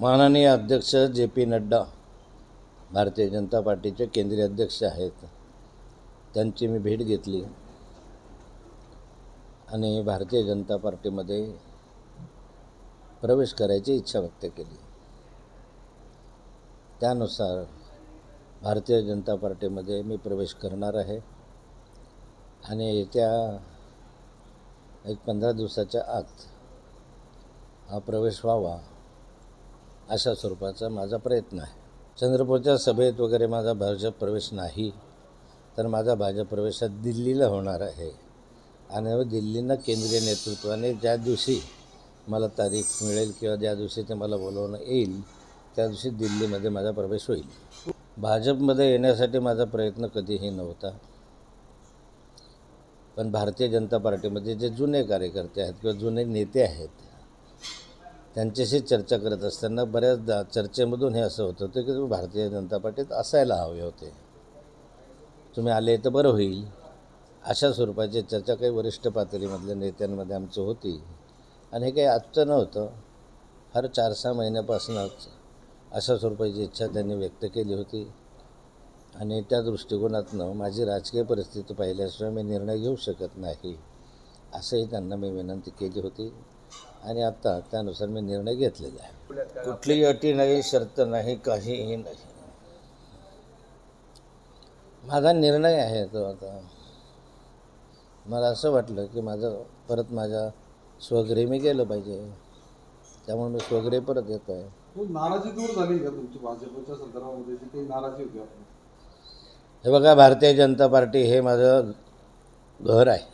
माननीय अध्यक्ष J P Nadda Bharatiya Janata पार्टीचे केंद्रीय अध्यक्ष आहेत. त्यांची मी भेट घेतली. आणि भारतीय जनता पार्टीमध्ये प्रवेश करायची इच्छा व्यक्त केली. त्यानुसार भारतीय जनता पार्टीमध्ये मी प्रवेश करणार आहे. आणि येत्या एक पंधरा दिवसाच्या आत हा प्रवेश व्हावा. अशा स्वरूपाचा माझा प्रयत्न आहे. चंद्रपूरच्या सभेत वगैरे माझा भाजप प्रवेश नाही तर माझा भाजप प्रवेश हा दिल्लीला होणार आहे. आणि हो, दिल्लीनं केंद्रीय नेतृत्वाने ज्या दिवशी मला तारीख मिळेल किंवा ज्या दिवशी ते मला बोलवणं येईल त्या दिवशी दिल्लीमध्ये माझा प्रवेश होईल. भाजपमध्ये येण्यासाठी माझा प्रयत्न कधीही नव्हता. पण भारतीय जनता पार्टीमध्ये जे जुने कार्यकर्ते आहेत किंवा जुने नेते आहेत त्यांच्याशी चर्चा करत असताना बऱ्याचदा चर्चेमधून हे असं होत होतं की तुम्ही भारतीय जनता पार्टीत असायला हवे होते. तुम्ही आले तर बरं होईल. अशा स्वरूपाची चर्चा काही वरिष्ठ पातळीमधल्या नेत्यांमध्ये आमची होती. आणि हे काही आजचं नव्हतं. हर चार सहा महिन्यापासूनच अशा स्वरूपाची इच्छा त्यांनी व्यक्त केली होती. आणि त्या दृष्टिकोनातनं माझी राजकीय परिस्थिती पाहिल्याशिवाय मी निर्णय घेऊ शकत नाही असंही त्यांना मी विनंती केली होती. आणि आता त्यानुसार मी निर्णय घेतलेला आहे. कुठलीही अटी नाही शर्त नाही काहीही नाही. माझा निर्णय आहे तो आता. मला असं वाटलं की माझं परत माझ्या स्वगृही मी गेलं पाहिजे. त्यामुळे मी स्वगृही परत येतो आहे. नाराजी दूर झाली का तुमची भाजपच्या संदर्भामध्ये? जी काही नाराजी होती हे बघा भारतीय जनता पार्टी हे माझं घर आहे.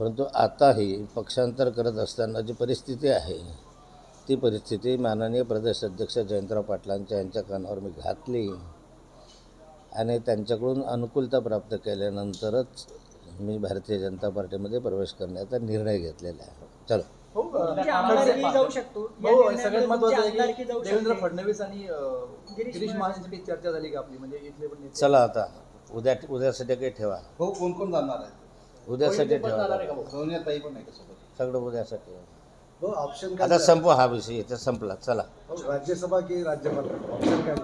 परंतु आताही पक्षांतर करत असताना जी परिस्थिती आहे ती परिस्थिती माननीय प्रदेश अध्यक्ष जयंतराव पाटलांच्या यांच्या कानावर मी घातली आणि त्यांच्याकडून अनुकूलता प्राप्त केल्यानंतरच मी भारतीय जनता पार्टीमध्ये प्रवेश करण्याचा निर्णय घेतलेला आहे. चलो. हो सगळ्यात महत्वाचं देवेंद्र. फडणवीस आणि गिरीश चर्चा झाली का आपली? म्हणजे पण नेते. चला आता. उद्या उद्यासाठी काही ठेवा. हो कोण कोण जाणार आहे? उद्यासाठी पण जाणार आहे ठेवा पण आहे का सोबत? सगळं उद्यासाठी हो ऑप्शन आता संपू हा विषय इथे संपला चला. राज्यसभा की राज्यपाल? ऑप्शन काय?